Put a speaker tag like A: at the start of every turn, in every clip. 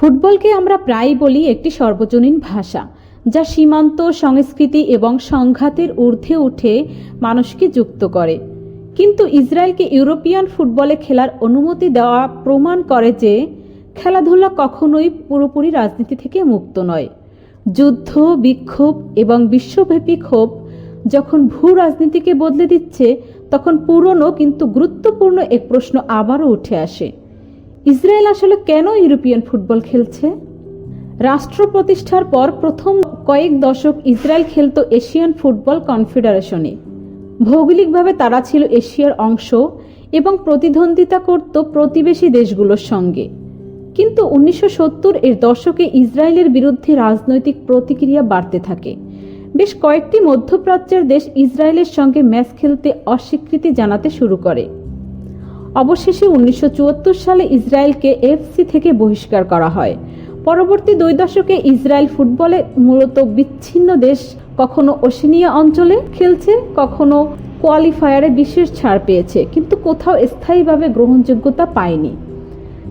A: ফুটবলকে আমরা প্রায়ই বলি একটি সর্বজনীন ভাষা, যা সীমান্ত, সংস্কৃতি এবং সংঘাতের ঊর্ধ্বে উঠে মানুষকে যুক্ত করে। কিন্তু ইসরায়েলকে ইউরোপিয়ান ফুটবলে খেলার অনুমতি দেওয়া প্রমাণ করে যে, খেলাধুলা কখনোই পুরোপুরি রাজনীতি থেকে মুক্ত নয়। যুদ্ধ, বিক্ষোভ এবং বিশ্বব্যাপী ক্ষোভ যখন ভূ রাজনীতিকে বদলে দিচ্ছে, তখন পুরনো কিন্তু গুরুত্বপূর্ণ এক প্রশ্ন আবারও উঠে আসে। ইসরায়েল আসলে কেন ইউরোপিয়ান ফুটবল খেলছে? রাষ্ট্র প্রতিষ্ঠার পর প্রথম কয়েক দশক ইসরায়েল খেলত এশিয়ান ফুটবল কনফেডারেশনে। ভৌগোলিকভাবে তারা ছিল এশিয়ার অংশ এবং প্রতিদ্বন্দ্বিতা করত প্রতিবেশী দেশগুলোর সঙ্গে। কিন্তু উনিশশো সত্তর এর দশকে ইসরায়েলের বিরুদ্ধে রাজনৈতিক প্রতিক্রিয়া বাড়তে থাকে। বেশ কয়েকটি মধ্যপ্রাচ্যের দেশ ইসরায়েলের সঙ্গে ম্যাচ খেলতে অস্বীকৃতি জানাতে শুরু করে। অবশেষে উনিশশো চুয়াত্তর সালে ইসরায়েলকে এফসি থেকে বহিষ্কার করা হয়। পরবর্তী দুই দশকে ইসরায়েল ফুটবলে মূলত বিচ্ছিন্ন দেশ, কখনো ওশেনিয়া অঞ্চলে খেলছে, কখনো কোয়ালিফায়ারে বিশেষ ছাড় পেয়েছে, কিন্তু কোথাও স্থায়ীভাবে গ্রহণযোগ্যতা পায়নি।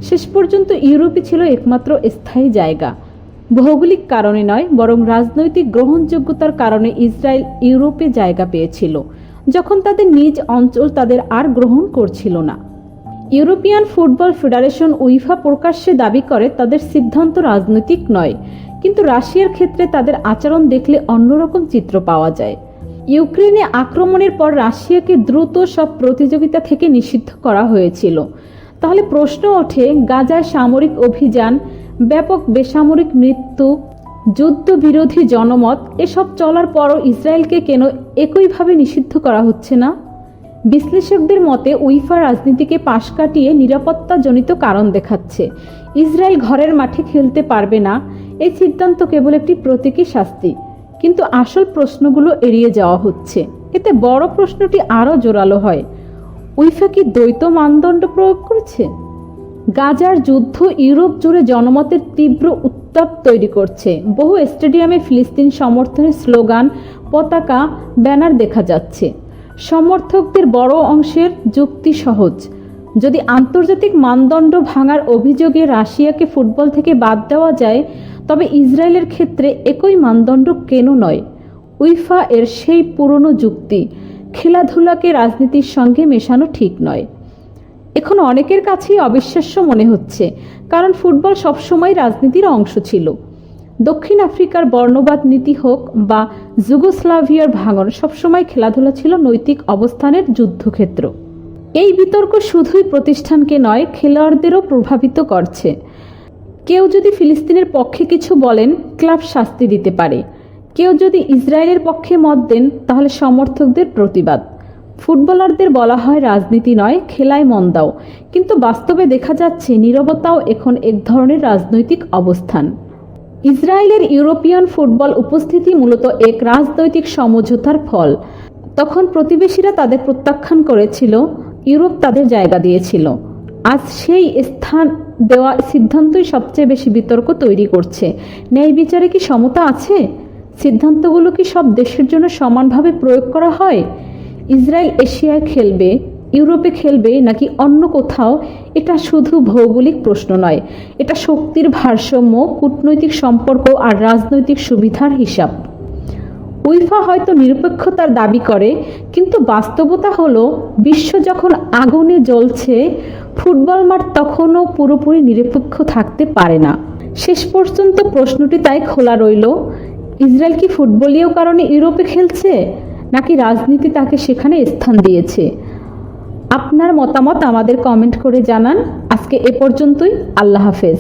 A: শেষ পর্যন্ত ইউরোপই ছিল একমাত্র স্থায়ী জায়গা। ভৌগোলিক কারণে নয়, বরং রাজনৈতিক গ্রহণযোগ্যতার কারণে ইসরায়েল ইউরোপে জায়গা পেয়েছিল, যখন তাদের নিজ অঞ্চল তাদের আর গ্রহণ করছিল না। ইউরোপিয়ান ফুটবল ফেডারেশন উইফা প্রকাশ্যে দাবি করে তাদের সিদ্ধান্ত রাজনৈতিক নয়, কিন্তু রাশিয়ার ক্ষেত্রে তাদের আচরণ দেখলে অন্যরকম চিত্র পাওয়া যায়। ইউক্রেনে আক্রমণের পর রাশিয়াকে দ্রুত সব প্রতিযোগিতা থেকে নিষিদ্ধ করা হয়েছিল। তাহলে প্রশ্ন ওঠে, গাজায় সামরিক অভিযান, ব্যাপক বেসামরিক মৃত্যু, যুদ্ধবিরোধী জনমত, এসব চলার পরও ইসরায়েলকে কেন একইভাবে নিষিদ্ধ করা হচ্ছে না? বিশ্লেষকদের মতে, উইফা রাজনীতিকে পাশ কাটিয়ে নিরাপত্তাজনিত কারণ দেখাচ্ছে। ইসরায়েল ঘরের মাঠে খেলতে পারবে না, এই সিদ্ধান্ত কেবল একটি প্রতীকী শাস্তি। কিন্তু আসল প্রশ্নগুলো এড়িয়ে যাওয়া হচ্ছে। এতে বড় প্রশ্নটি আরও জোরালো হয়। উইফা কি দ্বৈত মানদণ্ড প্রয়োগ করেছে? গাজার যুদ্ধ ইউরোপ জুড়ে জনমতের তীব্র উত্তাপ তৈরি করছে। বহু স্টেডিয়ামে ফিলিস্তিন সমর্থনের স্লোগান, পতাকা, ব্যানার দেখা যাচ্ছে। সমর্থকদের বড় অংশের যুক্তি সহজ। যদি আন্তর্জাতিক মানদণ্ড ভাঙার অভিযোগে রাশিয়াকে ফুটবল থেকে বাদ দেওয়া যায়, তবে ইসরায়েলের ক্ষেত্রে একই মানদণ্ড কেন নয়? উইফা এর সেই পুরনো যুক্তি, খেলাধুলাকে রাজনীতির সঙ্গে মেশানো ঠিক নয়। এখন অনেকের কাছেই অবিশ্বাস্য মনে হচ্ছে, কারণ ফুটবল সবসময় রাজনীতির অংশ ছিল। দক্ষিণ আফ্রিকার বর্ণবাদ নীতি হোক বা যুগোস্লাভিয়ার ভাঙন, সবসময় খেলাধুলা ছিল নৈতিক অবস্থানের যুদ্ধক্ষেত্র। এই বিতর্ক শুধুই প্রতিষ্ঠানকে নয়, খেলোয়াড়দেরও প্রভাবিত করছে। কেউ যদি ফিলিস্তিনের পক্ষে কিছু বলেন, ক্লাব শাস্তি দিতে পারে। কেউ যদি ইসরায়েলের পক্ষে মত দেন, তাহলে সমর্থকদের প্রতিবাদ। ফুটবলারদের বলা হয় রাজনীতি নয়, খেলায় মন দাও। কিন্তু বাস্তবে দেখা যাচ্ছে, নীরবতাও এখন এক ধরনের রাজনৈতিক অবস্থান। ইসরায়েলের ইউরোপিয়ান ফুটবল উপস্থিতি মূলত এক রাজনৈতিক সমঝোতার ফল। তখন প্রতিবেশীরা তাদের প্রত্যাখ্যান করেছিল, ইউরোপ তাদের জায়গা দিয়েছিল। আজ সেই স্থান দেওয়া সিদ্ধান্তই সবচেয়ে বেশি বিতর্ক তৈরি করছে। ন্যায় বিচারে কি সমতা আছে? সিদ্ধান্তগুলো কি সব দেশের জন্য সমানভাবে প্রয়োগ করা হয়? ইসরায়েল এশিয়ায় খেলবে ইউরোপে খেলবে নাকি অন্য কোথাও? এটা শুধু ভৌগোলিক প্রশ্ন নয়। এটা শক্তির ভারসাম্য, কূটনৈতিক সম্পর্ক আর রাজনৈতিক সুবিধার হিসাব। উইফা হয়তো নিরপেক্ষতার দাবি করে, কিন্তু বাস্তবতা হলো, বিশ্ব যখন আগুনে জ্বলছে ফুটবল মাঠ তখনও পুরোপুরি নিরপেক্ষ থাকতে পারে না। শেষ পর্যন্ত প্রশ্নটি তাই খোলা রইল, ইসরায়েল কি ফুটবলীয় কারণে ইউরোপে খেলছে, নাকি রাজনীতি তাকে সেখানে স্থান দিয়েছে? আপনার মতামত আমাদের কমেন্ট করে জানান। আজকে এ পর্যন্তই আল্লাহ হাফেজ।